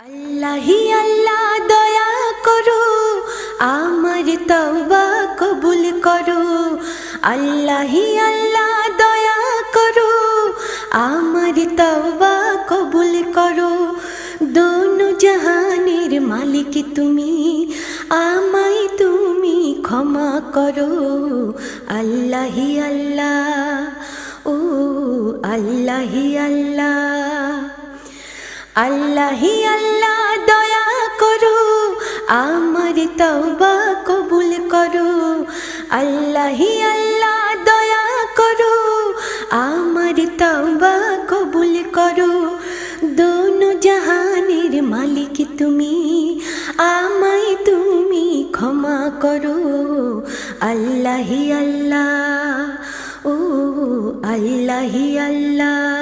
আল্লাহি আল্লাহ দয়া করো, আমার তওবা কবুল করো। আল্লাহি আল্লাহ দয়া করো, আমার তওবা কবুল করো। দোনো জাহানের মালিক তুমি, আমায় তুমি ক্ষমা করো। আল্লাহি আল্লাহ, ও আল্লাহি আল্লাহ। আল্লাহি আল্লাহ আমার তওবা কবুল করো। আল্লাহি আল্লাহ দয়া করো। আমার তওবা কবুল করো। দোনো জাহানের মালিক তুমি, আমায় তুমি ক্ষমা করো। আল্লাহি আল্লাহ, ও আল্লাহি আল্লাহ।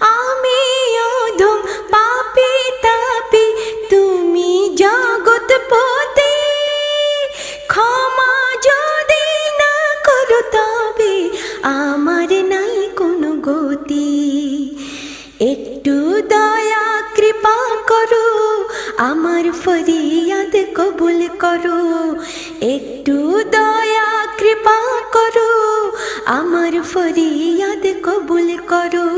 আমি তুমি ক্ষমা না করো তবে আমার কোনো গতি। একটু দয়া, কৃপা করো, আমার ফরিয়াদ কবুল করো। একটু দয়া আমার ফরিয়াদ কবুল করো।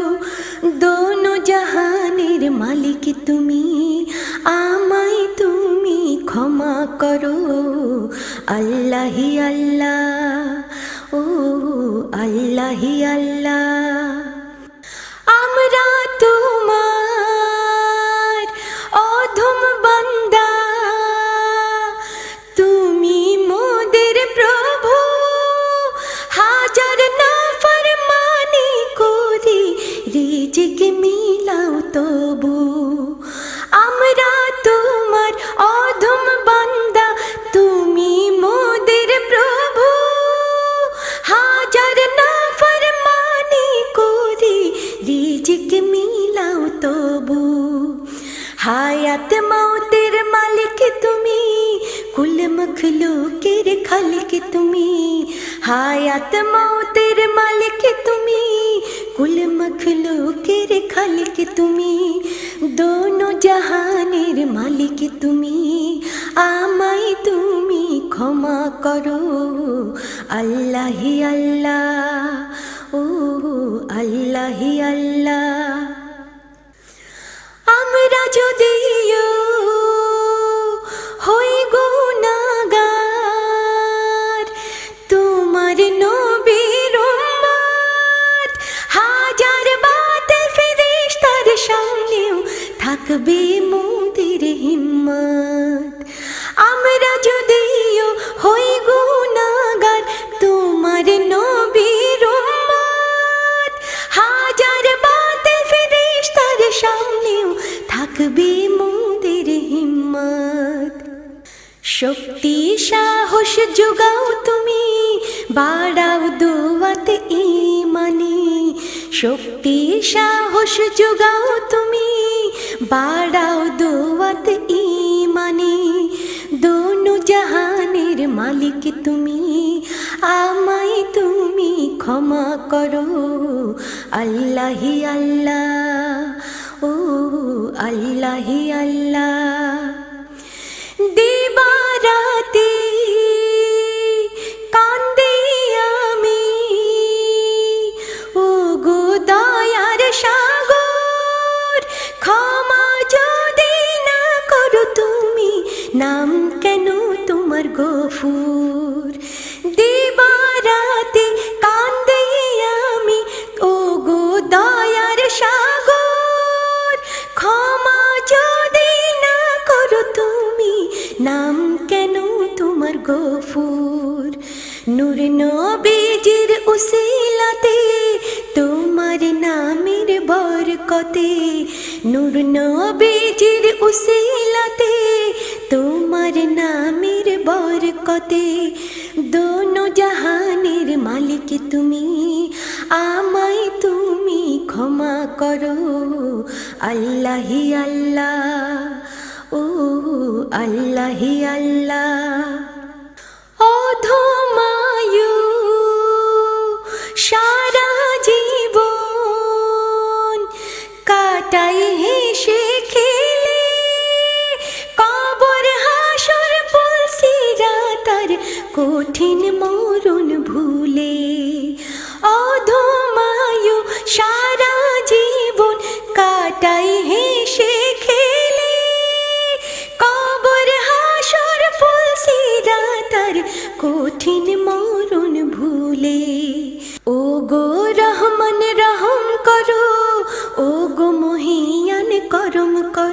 দোনো জাহানের মালিক তুমি, আমায় তুমি ক্ষমা করো। আল্লাহি আল্লাহ, ও আল্লাহি আল্লাহ। মিলাও তবু। হায়াত মৌতের মালিক তুমি কুল মখলুকের খালিক তুমি। হায়াত মৌতের মালিক তুমি কুল মখলুকের খালিক তুমি। দোনো জাহানের মালিক তুমি, আমায় তুমি ক্ষমা করো। আল্লাহি আল্লাহ। যদিও হই গুনাগার তোমার নবীর হাজার বাতিল ফেরেশতার সামনেও থাকবে থাকবে মোদের হিম্মত। শক্তি, সাহস যোগাও তুমি, বাড়াও দোয়াত ইমানি। শক্তি, সাহস যোগাও তুমি, বাড়াও দোয়াত ইমানি। দোনো জাহানের মালিক তুমি, আমায় তুমি ক্ষমা করো। আল্লাহি আল্লাহ। আল্লাহি আল্লাহ। দিবারাতি কান্দি আমি। ও গো দয়ার সাগর, ক্ষমা যদি না করো তুমি, নাম কেন তোমার গফুর? নূর নবীজির উসিলাতে, তোমার নামের বরকতে, নূর নবীজির উসিলাতে, তোমার নামের বরকতে, দোনো জাহানের মালিক তুমি, আমায় তুমি ক্ষমা করো। আল্লাহি আল্লাহ, ও আল্লাহি আল্লাহ।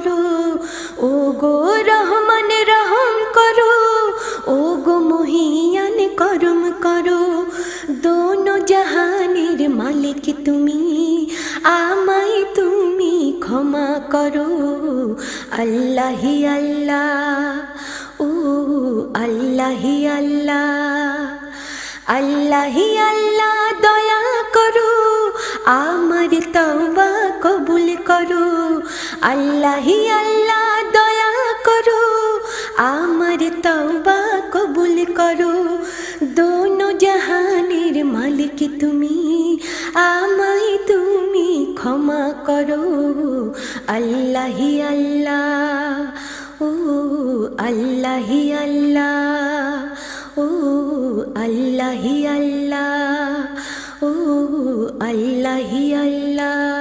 করো। ও গো রহমান, রহম করো। ও গো মহিয়ান, করম করো। দোনো জাহানের মালিক তুমি। আমায় তুমি ক্ষমা করো। আল্লাহি আল্লাহ, ও আল্লাহি আল্লাহ। আল্লাহি আল্লাহ, দয়া করো। আমার করো আল্লাহি আল্লাহ, দয়া করো, আমার তওবা কবুল করো। দোনো জাহানের মালিক তুমি, আমায় তুমি ক্ষমা করো। আল্লাহি আল্লাহ, ও আল্লাহি আল্লাহ, ও আল্লাহি আল্লাহ, ও আল্লাহি আল্লাহ।